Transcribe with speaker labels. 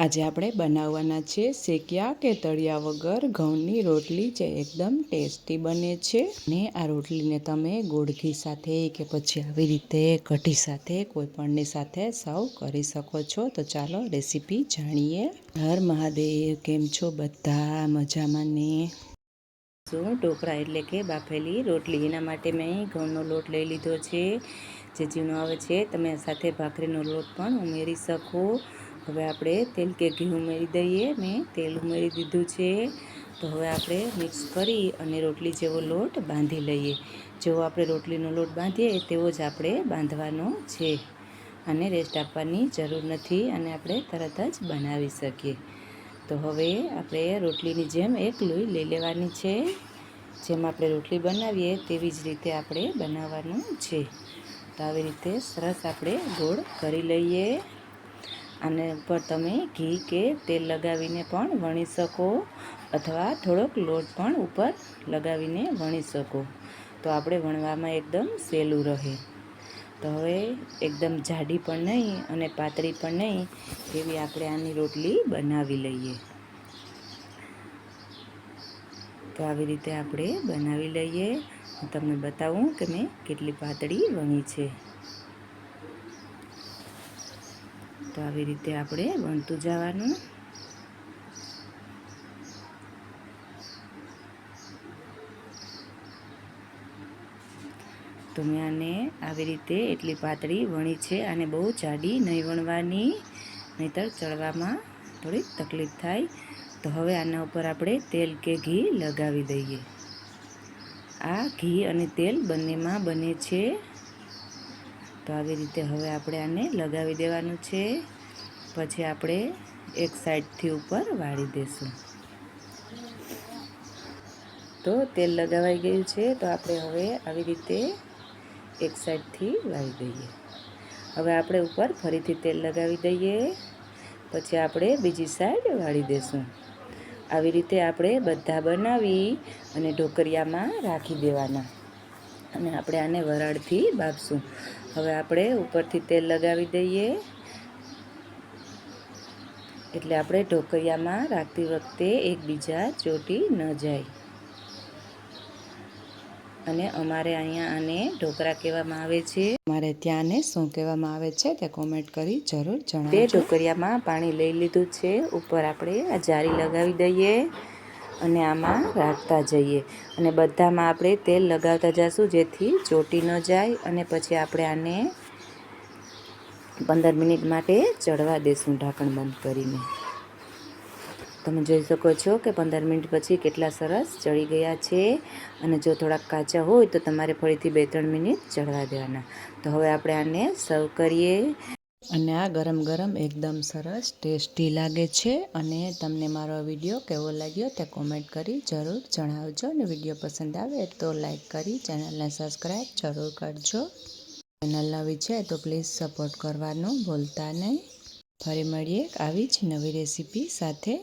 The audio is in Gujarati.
Speaker 1: આજે આપણે બનાવવાના છે શેક્યા કે તળિયા વગર ઘઉંની રોટલી જે એકદમ ટેસ્ટી બને છે. ને આ રોટલીને તમે ગોળઘી સાથે કે પછી આવી રીતે કઢી સાથે કોઈપણની સાથે સર્વ કરી શકો છો. તો ચાલો રેસીપી જાણીએ. હર મહાદેવ, કેમ છો બધા? મજામાં ને? શું ઢોકળા એટલે કે બાફેલી રોટલી, એના માટે મેં ઘઉંનો લોટ લઈ લીધો છે. જે ઝીણો આવે છે, તમે સાથે ભાખરીનો લોટ પણ ઉમેરી શકો. હવે આપણે તેલ કે ઘી ઉમેરી દઈએ મેં તેલ ઉમેરી દીધું છે. તો હવે આપણે મિક્સ કરી અને રોટલી જેવો લોટ બાંધી લઈએ. જેવો આપણે રોટલીનો લોટ બાંધીએ તેવો જ આપણે બાંધવાનો છે અને રેસ્ટ આપવાની જરૂર નથી અને આપણે તરત જ બનાવી શકીએ. તો હવે આપણે રોટલીની જેમ એક લોહી લઈ લેવાની છે. જેમ આપણે રોટલી બનાવીએ તેવી જ રીતે આપણે બનાવવાનું છે. તો આવી રીતે સરસ આપણે ગોળ કરી લઈએ. આને ઉપર તમે ઘી કે તેલ લગાવીને પણ વણી શકો, અથવા થોડોક લોટ પણ ઉપર લગાવીને વણી શકો. તો આપણે વણવામાં એકદમ સહેલું રહે. તો હવે એકદમ જાડી પણ નહીં અને પાતળી પણ નહીં એવી આપણે આની રોટલી બનાવી લઈએ. તો આવી રીતે આપણે બનાવી લઈએ. હું તમને બતાવું કે મેં કેટલી પાતળી વણી છે. તો આવી રીતે આપણે વણતું જવાનું. તો મેં આને આવી રીતે એટલી પાતળી વણી છે અને બહુ જાડી નહીં વણવાની, નહીતર ચડવામાં થોડીક તકલીફ થાય. તો હવે આના ઉપર આપણે તેલ કે ઘી લગાવી દઈએ. આ ઘી અને તેલ બંનેમાં બને છે. તો આવી રીતે હવે આપણે આને લગાવી દેવાનું છે. પછી આપણે એક સાઈડથી ઉપર વાળી દઈશું તો તેલ લગાવાઈ ગયું છે, તો આપણે હવે આવી રીતે એક સાઈડથી વાળી દઈએ. હવે આપણે ઉપર ફરીથી તેલ લગાવી દઈએ. પછી આપણે બીજી સાઈડ વાળી દઈશું આવી રીતે આપણે બધા બનાવી અને ઢોકરિયામાં રાખી દેવાના. અને આપણે આને વરાળથી બાફશું. હવે આપણે ઉપરથી તેલ લગાવી દઈએ. એટલે આપણે ઢોકરિયામાં રાખતી વખતે એકબીજા ચોટી ન જાય. અને અમારે અહીંયા આને ઢોકરા કહેવામાં આવે છે. અમારે ત્યાંને શું કહેવામાં આવે છે તે કોમેન્ટ કરી જરૂર જણાવો તે ઢોકરિયામાં પાણી લઈ લીધું છે. ઉપર આપણે આ જારી લગાવી દઈએ. અને આમાં રાખતા જઈએ. અને બધામાં આપણે તેલ લગાવતા જઈશું જેથી ચોટી ન જાય અને પછી આપણે આને પંદર મિનિટ માટે ચડવા દેશું ઢાંકણ બંધ કરીને. તમે જોઈ શકો છો કે પંદર મિનિટ પછી કેટલા સરસ ચડી ગયા છે. અને જો થોડાક કાચા હોય તો તમારે ફરીથી બે ત્રણ મિનિટ ચડવા દેવાના. તો હવે આપણે આને સર્વ કરીએ. અને આ ગરમ ગરમ એકદમ સરસ ટેસ્ટી લાગે છે અને તમને મારો વીડિયો કેવો લાગ્યો તે કોમેન્ટ કરી જરૂર જણાવજો અને વીડિયો પસંદ આવે તો લાઈક કરી ચેનલને સબસ્ક્રાઈબ જરૂર કરજો. ચેનલ નવી છે તો પ્લીઝ સપોર્ટ કરવાનું ભૂલતા નહીં. ફરી મળીએ આવી જ નવી રેસીપી સાથે.